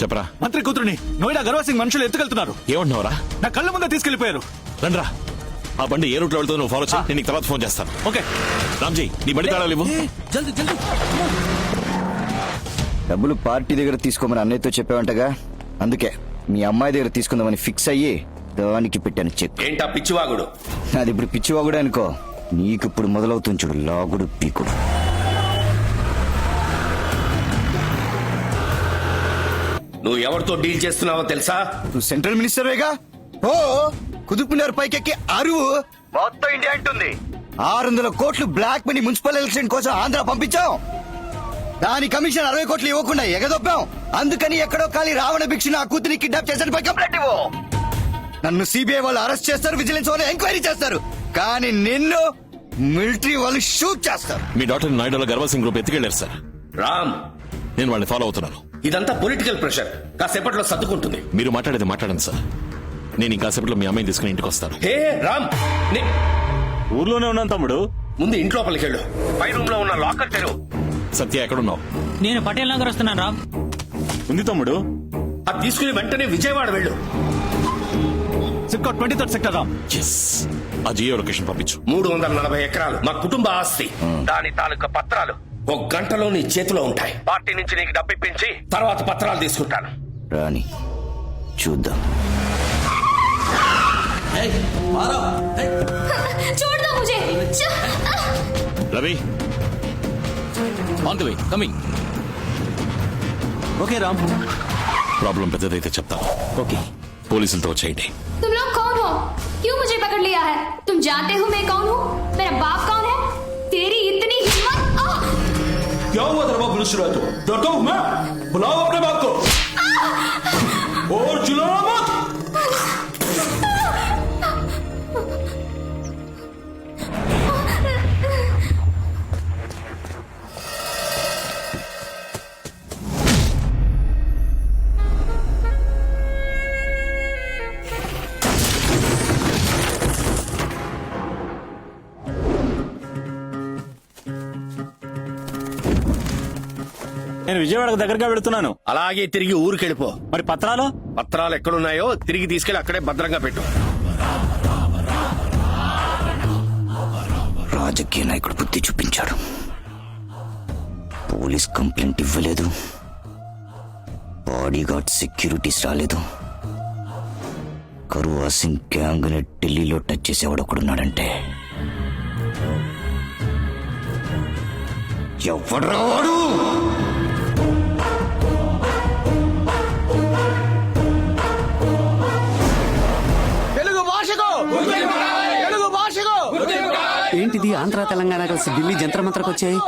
చెప్పరా. మంత్రి కూతురుని నోయిడా గర్వ సింగ్ మనుషులు ఎత్తుకెళ్తున్నారు. ఏమంటున్నావురా? నా కళ్ళ ముందే తీసుకెళ్ళిపోయారు రండ్రా. ఆ బండి ఏ రూట్లో వెళ్తుందో నువ్వు ఫాలో చేయి నేను నీకు తర్వాత ఫోన్ చేస్తాను. ఓకే. రామ్జీ నీ బండి తాళాలు ఇవ్వు. జల్దీ జల్దీ. డబ్బులు పార్టీ దగ్గర తీసుకోమని అన్నయ్యతో చెప్పావంటగా అందుకే మీ అమ్మాయి దగ్గర తీసుకుందామని ఫిక్స్ అయ్యి దానికి పెట్టాను చెక్. ఏంటా పిచ్చివాగుడు? అది ఇప్పుడు పిచ్చివాగుడే అనుకో నీకు ఇప్పుడు మొదలవుతుంది చూడు లాగుడు పీకుడు. నువ్వు ఎవరితో డీల్ చేస్తున్నావో తెలుసా? నువ్వు సెంట్రల్ మినిస్టర్వేగా ఓ కుదుపున్నారు పైకెక్కి అరువు. మొత్తం ఇండియా అంటుంది. ఆరు వందల కోట్లు బ్లాక్ మనీ మున్సిపల్ ఎలక్షన్ కోసం ఆంధ్ర పంపించాం. దాని కమిషన్ అరవై కోట్లు ఇవ్వకుండా ఎగదొప్పాం. అందుకని ఎక్కడో ఖాళీ రావణ భిక్ష నా కూతురి కిడ్నాప్ చేశారు. పై కంప్లైంట్ ఇవ్వు. నన్ను సిబిఐ వాళ్ళు అరెస్ట్ చేస్తారు విజిలెన్స్ వాళ్ళు ఎంక్వైరీ చేస్తారు. కానీ నిన్ను మిలిటరీ వాళ్ళు షూట్ చేస్తారు. మీ డాక్టర్ నాయుడులో గర్వ సింగ్ గ్రూప్ ఎత్తుకెళ్ళారు సార్. రామ్. నేను వాళ్ళని ఫాలో అవుతున్నాను. ఇదంతా పొలిటికల్ ప్రెషర్ కాసేపట్లో సర్దుకుంటుంది. మీరు మాట్లాడేది మాట్లాడండి సార్. నేను ఇంకాసేపట్లో మీ అమ్మాయిని తీసుకుని ఇంటికి వస్తాను. హే రామ్ నే- ఊర్లోనే ఉన్నాను తమ్ముడు. ముందు ఇంట్లోపలికి వెళ్ళు. పై రూమ్లో ఉన్న లాకర్ తెరువు. సత్య ఎక్కడున్నావు? నేను పటేల్ నగర్ వస్తున్నాను రామ్. ఉంది తమ్ముడు. అది తీసుకుని వెంటనే విజయవాడ వెళ్ళు. Twenty third sector Ram. Yes ఆ జియో లొకేషన్ పంపించు. మూడు వందల నలభై ఎకరాలు. మా కుటుంబ ఆస్తి. దాని తాలూకా పత్రాలు. ఒక గంటలో నీ చేతిలో ఉంటాయి పార్టీ నుంచి నీకు డబ్బిప్పించి తర్వాత పత్రాలు తీసుకుంటాను రాని చూద్దాం छोड़ दो मुझे छ- Ravi on the way coming okay Ram problem పెద్దదైతే చెప్తాను ఓకే పోలీసులతో వచ్చేయండి तुम लोग कौन हो क्यों मुझे पकड़ लिया है तुम जानते हो मैं कौन हूँ मेरा बाप कौन है तेरी इतनी हिम्मत आह! क्या हुआ तेरा बाप पुलिस रहा तो? डरता हूँ मैं। बुलाओ अपने बाप को। और चिल्लाना నేను విజయవాడకు దగ్గరగా వెళుతున్నాను. అలాగే తిరిగి ఊరికెళ్ళిపో. మరి పత్రాలు? పత్రాలు ఎక్కడున్నాయో తిరిగి తీసుకెళ్ళి అక్కడే భద్రంగా పెట్టు. రాజకీయ నాయకుడు బుద్ధి చూపించాడు. పోలీస్ కంప్లైంట్ ఇవ్వలేదు. బాడీగార్డ్ సెక్యూరిటీస్ రాలేదు. కరువా సింగ్ గ్యాంగ్ని ఢిల్లీలో టచ్ చేసేవాడు ఒకడున్నాడంటే. ఎవడ్రా ఏంటిది? ఆంధ్ర తెలంగాణ కలిసి ఢిల్లీ జంత్ర మంత్రకు వచ్చాయి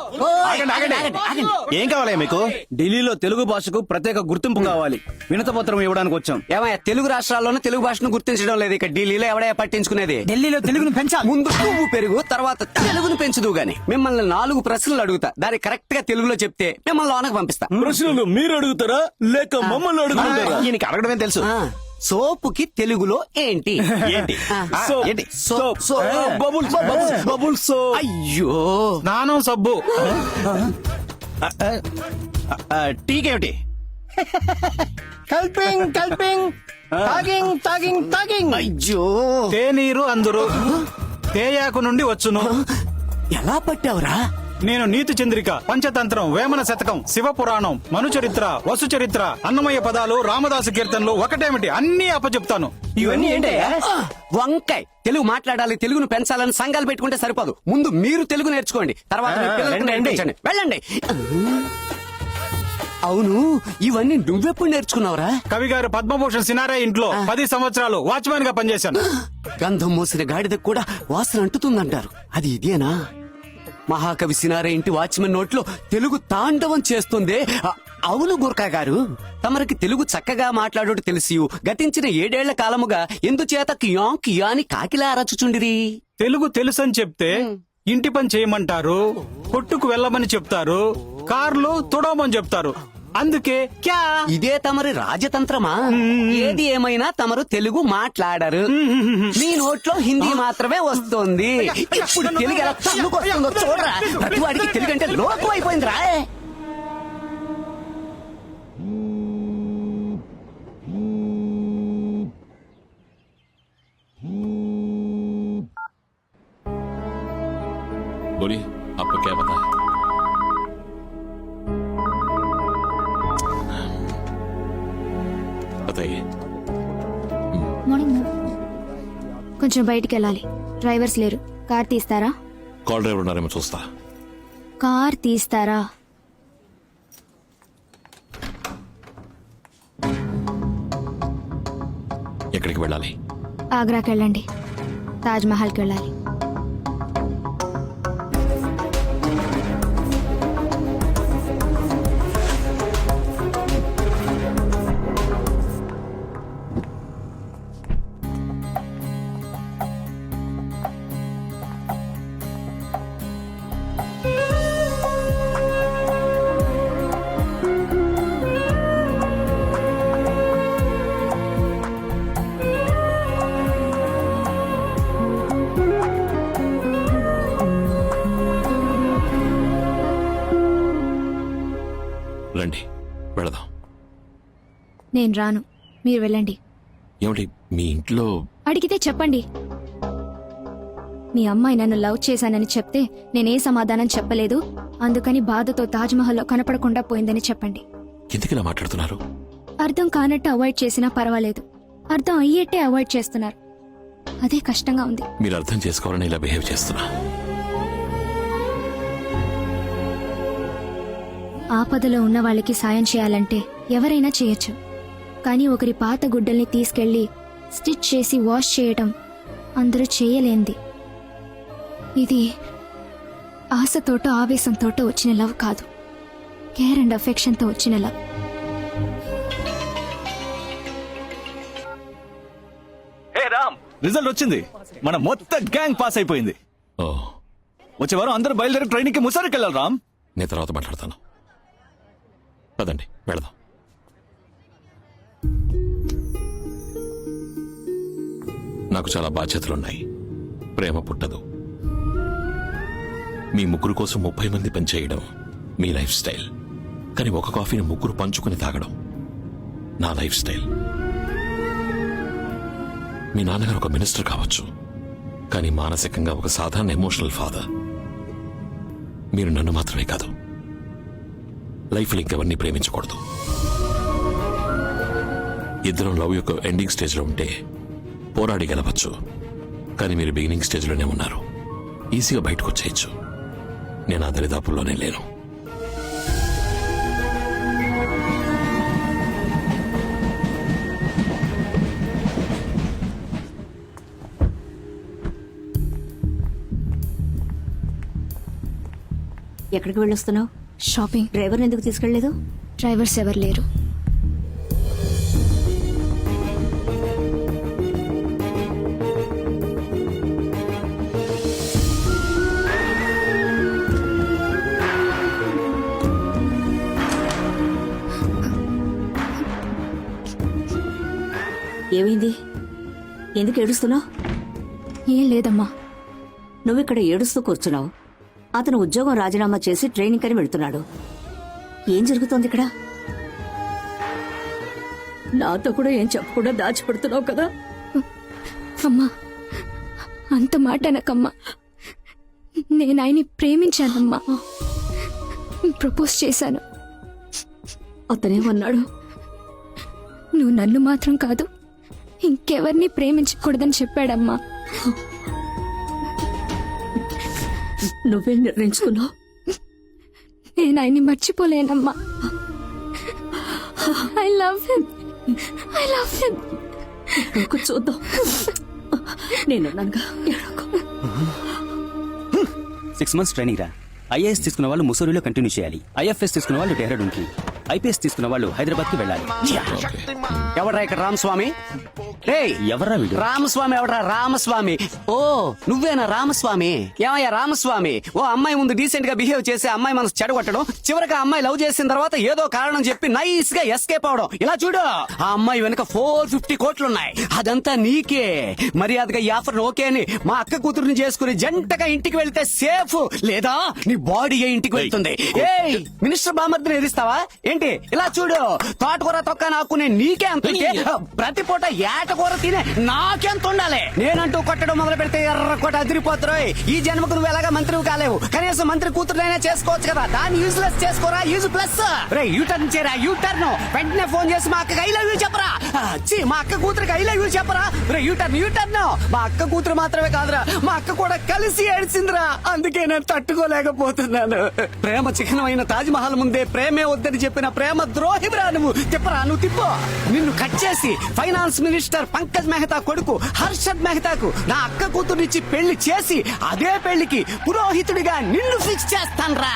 ఏం కావాలి మీకు? ఢిల్లీలో తెలుగు భాషకు ప్రత్యేక గుర్తింపు కావాలి. వినతపత్రం ఇవ్వడానికి వచ్చాం. ఏమయ్య తెలుగు రాష్ట్రాల్లోనే తెలుగు భాషను గుర్తించడం లేదు. ఇక ఢిల్లీలో ఎవడయ్యా పట్టించుకునేది? ఢిల్లీలో తెలుగును పెంచాలి ముందు పువ్వు పెరుగు తర్వాత తెలుగును పెంచుదు గాని మిమ్మల్ని నాలుగు ప్రశ్నలు అడుగుతా. దాన్ని కరెక్ట్గా తెలుగులో చెప్తే మిమ్మల్ని లోనకు పంపిస్తా. ప్రశ్నలు మీరు అడుగుతారా? లేక మమ్మల్ని అడుగుతారా ఈయనకి అడగడమే తెలుసు? ఆ, సోపుకి తెలుగులో ఏంటి? ఏంటి? ఏంటి? So- so- bubbles bubbles bubbles so. అయ్యో. స్నానం సబ్బు. టీకేమిటి? కల్పింగ్ కల్పింగ్. తాగింగ్ తాగింగ్ తాగింగ్. అయ్యో. తేనీరు అందరు. తేయాకు నుండి వచ్చును. ఎలా పట్టావురా? నేను నీతి చంద్రిక పంచతంత్రం వేమన శతకం శివ పురాణం మను చరిత్ర వసు చరిత్ర అన్నమయ్య పదాలు రామదాసు కీర్తనలు ఒకటేమిటి? అన్ని అప్పచెప్తాను. ఇవన్నీ ఏంటయ్యా? వంకాయ్. తెలుగు మాట్లాడాలి తెలుగును పెంచాలని సంఘాలు పెట్టుకుంటే సరిపోదు. ముందు మీరు తెలుగు నేర్చుకోండి. తర్వాత మీ పిల్లలకు నేర్పించండి. వెళ్ళండి. అవును ఇవన్నీ నువ్వెప్పుడు నేర్చుకున్నావురా? కవి గారు పద్మభూషణ్ సినారే ఇంట్లో పది సంవత్సరాలు వాచ్మెన్గా పనిచేశాను. గంధం మోసిన గాడిదకు కూడా వాసన అంటుతుందంటారు. అది ఇదేనా? మహాకవి సినారే ఇంటి వాచ్మెన్ నోట్లో తెలుగు తాండవం చేస్తుందే. అవును గుర్కా గారు. తమరికి తెలుగు చక్కగా మాట్లాడుట తెలిసి గతించిన ఏడేళ్ళ కాలముగా ఎందుచేత కియా కియా అని కాకిలా అరచుచుండిరి? తెలుగు తెలుసని చెప్తే ఇంటి పని చేయమంటారు కొట్టుకు వెళ్ళమని చెప్తారు కార్లు తుడవమని చెప్తారు. అందుకే క్యా ఇదే తమరి రాజతంత్రమా ఏది ఏమైనా తమరు తెలుగు మాట్లాడరు మీ నోట్లో హిందీ మాత్రమే వస్తుంది ఇప్పుడు తెలుగు ఎలా తన్నుకొస్తుందో చూడరా ప్రతి వాడికి తెలుగు అంటే లోకం అయిపోయిందిరా बोलिए आपको क्या बता కొంచెం బయటికి వెళ్ళాలి. డ్రైవర్స్ లేరు. కార్ తీస్తారా? కాల్ డ్రైవర్ ఉన్నారేమో చూస్తా. కార్ తీస్తారా? ఎక్కడికి వెళ్ళాలి? ఆగ్రాకి వెళ్ళండి. తాజ్ మహల్కి వెళ్ళాలి. నేను రాను. మీరు వెళ్ళండి. ఏమిటి మీ ఇంట్లో అడిగితే చెప్పండి. మీ అమ్మాయి నన్ను లవ్ చేశానని చెప్తే నేనే సమాధానం చెప్పలేదు. అందుకని బాధతో తాజ్మహల్లో కనపడకుండా పోయిందని చెప్పండి. ఎందుకు ఇలా మాట్లాడుతున్నారు? అర్థం కానట్టు అవాయిడ్ చేసినా పర్వాలేదు. అర్థం అయ్యేట్టే అవాయిడ్ చేస్తున్నారు. అదే కష్టంగా ఉంది. మీరు అర్థం చేసుకోవాలని ఇలా బిహేవ్ చేస్తున్నా. ఆపదలో ఉన్న వాళ్ళకి సాయం చేయాలంటే ఎవరైనా చేయొచ్చు. కానీ ఒకరి పాత గుడ్డల్ని తీసుకెళ్ళి స్టిచ్ చేసి వాష్ చేయటం అందరూ చేయలేంది. ఇది ఆశతోటో ఆవేశంతోటో వచ్చిన లవ్ కాదు. కేర్ అండ్ అఫెక్షన్తో వచ్చిన లవ్. హే రామ్! రిజల్ట్ వచ్చింది. మన మొత్తం గ్యాంగ్ పాస్ అయిపోయింది. ఓ. వచ్చే వారం అందరూ బయలుదేరి ట్రైనింగ్కి ముసారికి వెళ్ళాలి రామ్. నేను తర్వాత మాట్లాడతాను. పదండి వెళదాం. నాకు చాలా బాధ్యతలున్నాయి. ప్రేమ పుట్టదు. మీ ముగ్గురు కోసం ముప్పై మంది పనిచేయడం మీ లైఫ్ స్టైల్. కానీ ఒక కాఫీని ముగ్గురు పంచుకుని తాగడం నా లైఫ్ స్టైల్. మీ నాన్నగారు ఒక మినిస్టర్ కావచ్చు. కానీ మానసికంగా ఒక సాధారణ ఎమోషనల్ ఫాదర్. మీరు నన్ను మాత్రమే కాదు. లైఫ్లో ఇంకెవరిని ప్రేమించకూడదు. ఇద్దరం లవ్ యొక్క ఎండింగ్ స్టేజ్లో ఉంటే పోరాడి గెలవచ్చు కానీ మీరు బిగినింగ్ స్టేజ్లోనే ఉన్నారు. ఈజీగా బయటకు వచ్చేయచ్చు నేను ఆ దరిదాపుల్లోనే లేను. ఎక్కడికి వెళ్ళొస్తున్నావు? షాపింగ్. డ్రైవర్ని ఎందుకు తీసుకెళ్ళేదు డ్రైవర్స్ ఎవరు లేరు. ఏమైంది? ఎందుకు ఏడుస్తున్నావు? ఏం లేదమ్మా. నువ్వు ఇక్కడ ఏడుస్తూ కూర్చున్నావు. అతను ఉద్యోగం రాజీనామా చేసి ట్రైనింగ్ అని వెళ్తున్నాడు. ఏం జరుగుతోంది ఇక్కడ? నాతో కూడా ఏం చెప్పకుండా దాచిపెడుతున్నావు కదా? అమ్మా అంత మాట అనకమ్మా. నేను ఆయన్ని ప్రేమించానమ్మా. ప్రపోజ్ చేశాను. అతనేమన్నాడు? నువ్వు నన్ను మాత్రం కాదు ఇంకెవరిని ప్రేమించకూడదని చెప్పాడమ్మా. నువ్వే నిర్ణయించుకున్నావు? నేను ఆయన్ని మర్చిపోలేనమ్మా. I love him I love him చూద్దాం. ఏడవకు. సిక్స్ మంత్స్ ట్రైనింగ్ రా. ఐఏఎస్ తీసుకున్న వాళ్ళు ముసూరిలో కంటిన్యూ చేయాలి. ఐఎఫ్ఎస్ తీసుకున్న వాళ్ళు డెహ్రాడూన్కి. ఐపీఎస్ తీసుకున్న వాళ్ళు హైదరాబాద్కి వెళ్ళాలి. ఎవడ్రా ఇక్కడ రామస్వామి ఏయ్ వీడు? రామస్వామి ఎవడ్రా? రామస్వామి. ఓ నువ్వేనా రామస్వామి? ఏమయ్యా రామస్వామి? ఓ అమ్మాయి ముందు డీసెంట్గా బిహేవ్ చేసి అమ్మాయి మనసు చెడగొట్టడం చివరికి అమ్మాయి లవ్ చేసిన తర్వాత ఏదో కారణం చెప్పి నైస్గా ఎస్కేప్ అవడం. ఇలా చూడు. ఆ అమ్మాయి వెనక ఫోర్ ఫిఫ్టీ కోట్లున్నాయి. అదంతా నీకే. మర్యాదగా ఈ ఆఫర్ ఓకే అని మా అక్క కూతురుని చేసుకుని జంటగా ఇంటికి వెళ్తే సేఫ్ లేదా నీ బాడీ ఇంటికి వెళ్తుంది. ఏయ్ మినిస్టర్ బామర్దిని ఎదిస్తావా ఏంటి? ఇలా చూడు. తోటకూర తొక్క నాకునే నీకే అంత ప్రతి పూట కూర తినే నాకెంత ఉండాలి? నేనంటూ కొట్టడం మొదలు పెడితే ఎర్ర కొట్ట అదిరిపోతురాయ్ ఈ జన్మకు నువ్వు ఎలాగా మంత్రివి కాలేవు. కనీసం మంత్రి కూతురునైనా చేసుకోవచ్చు కదా. దాన్ని యూజ్లెస్ చేసుకోరా? యూజ్ ప్లస్ రే యూ చేరా యూటర్న్ వెంటనే ఫోన్ చేసి మా అక్కకి ఐ లవ్ యూ చెప్పరా? ఆ, మా అక్క కూతురికి ఐ లవ్ యూ చెప్పరా? రే యూటర్న్ టర్న్ మా అక్క కూతురు మాత్రమే కాదురా. మా అక్క కూడా కలిసి ఏడ్చిందిరా. అందుకే నేను తట్టుకోలేకపోతున్నాను. ప్రేమ చిహ్నమైన తాజ్ మహల్ ముందే ప్రేమే వద్దని చెప్పిన ప్రేమ ద్రోహిరా నువ్వు. తిప్పరా నువ్వు తిప్పు. నిన్ను కట్ చేసి ఫైనాన్స్ మినిస్టర్ పంకజ్ మెహతా కొడుకు హర్షద్ మెహతాకు నా అక్క కూతురునిచ్చి పెళ్ళి చేసి అదే పెళ్ళికి పురోహితుడిగా నిన్ను ఫిక్స్ చేస్తాన్రా.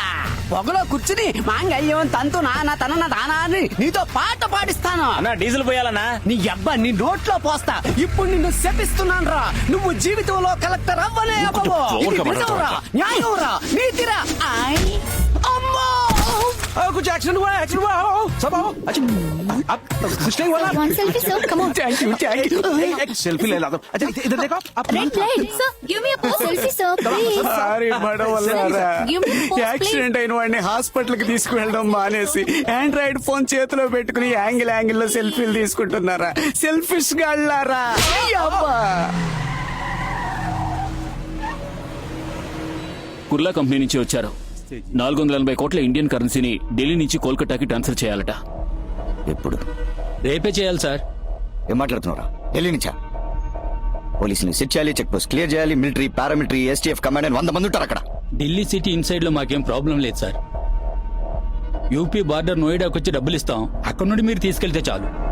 పొగలో కూర్చుని మాంగళ్యం తంతు నాన్న తన దానా అని నీతో పాట పాడిస్తాను. అన్నా డీజిల్ పోయాలన్నా? నీ అబ్బా నీ నోట్లో పోస్తా. ఇప్పుడు నిన్ను శపిస్తున్నాను రా నువ్వు జీవితంలో కలెక్టర్ అవ్వలే అవ్వవు. నిజంరా న్యాయంరా నీతిరా. ఆయ్. అమ్మో कुछ एक्शन हुआ एक्शन हुआ हो सब आओ अच्छा अब कुछ नहीं हुआ ना One selfie, sir. Come on. Thank you thank you एक सेल्फी ले ला दो अच्छा इधर- इधर देखो आप Red light. Sir, give me a pose. Selfie, sir, please. Sorry బడవల్లారా Give me a pose, please. Accident అయిన వాడిని హాస్పిటల్ కి తీసుకువెళ్ళడం మానేసి ఆండ్రాయిడ్ ఫోన్ చేతిలో పెట్టుకుని యాంగిల్ యాంగిల్ లో సెల్ఫీలు తీసుకుంటున్నారా సెల్ఫిష్ గాళ్ళారా అబ్బా కుర్లా కంపెనీ నుంచి వచ్చారు నాలుగు వందల ఎనభై కోట్ల ఇండియన్ కరెన్సీని ఢిల్లీ నుంచి కోల్కతాకి ట్రాన్స్ఫర్ చేయాలట. ఎప్పుడు? రేపే చేయాలి సార్. ఏం మాట్లాడుతున్నారా ఢిల్లీ నుంచా? పోలీసుని సెట్ చేయాలి చెక్ పోస్ట్ క్లియర్ చేయాలి మిలిటరీ పారామిలిటరీ ఎస్టీఎఫ్ కమాండ్ అని వంద మంది ఉంటారు అక్కడ. ఢిల్లీ సిటీ ఇన్సైడ్లో మాకేం ప్రాబ్లం లేదు సార్. యూపీ బార్డర్ నోయిడాకి వచ్చి డబ్బులు ఇస్తాం అక్కడ నుండి మీరు తీసుకెళ్తే చాలు.